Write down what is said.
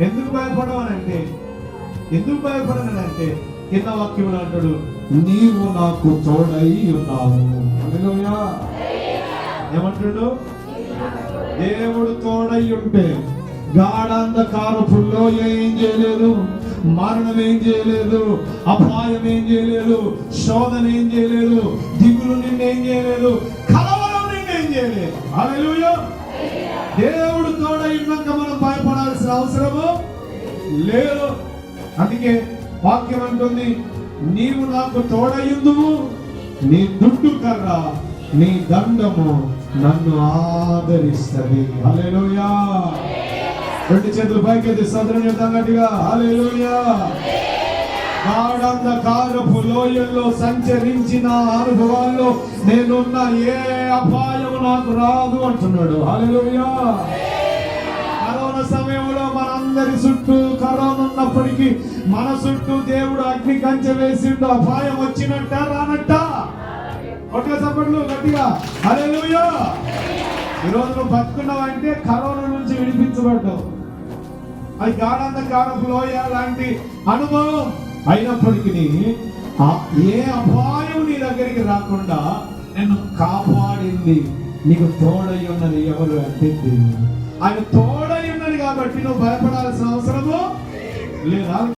ఎందుకు భయపడవనంటే? ఎందుకు భయపడనంటే కింద వాక్యములు అంటాడు నీవు నాకు తోడై ఉన్నావు. ఏమంటాడు? దేవుడు తోడై ఉంటే గాఢాంధకారపుల్లో ఏం చేయలేదు మరణం ఏం చేయలేదు అపాయం ఏం చేయలేదు శోధన ఏం చేయలేదు దిగులు నిన్నేం చేయలేదు కలవరం నిన్నేం చేయలేదు. హల్లెలూయా. దేవుడు తోడై ఉన్నాక మనం చేయాల్సిన అవసరము లేదు. అందుకే వాక్యం అంటుంది నీవు నాకు తోడయుందువు నీ దుడ్డు కర్ర నీ దండము నన్ను ఆదరిస్తది. హల్లెలూయా. రెండు చేతులు పైకెత్తి సదరం చేద్దాం గట్టిగా. హల్లెలూయా. గాఢంధకారపు లోయల్లో సంచరించిన అనుభవాల్లో నేనున్న ఏ అపాయం నాకు రాదు అంటున్నాడు. హల్లెలూయా. అందరి చుట్టూ కరోనా ఉన్నప్పటికీ మన చుట్టూ దేవుడు అగ్ని కంచె వేసిండు. అపాయం వచ్చినట్ట రానట్ట? గట్టిగా సపట్లు గట్టిగా. అరే ఈ రోజు నువ్వు బతుకున్నావంటే కరోనా నుంచి విడిపించబడ్డావు. అది గాఢంత గాఢపు లోయ లాంటి అనుభవం అయినప్పటికీ ఏ అపాయం నీ దగ్గరికి రాకుండా నిన్ను కాపాడింది నీకు తోడై ఉన్నది ఎవరు అంటే ఆయన తోడ కాబట్టి నువ్వు భయపడాల్సిన అవసరము లేదా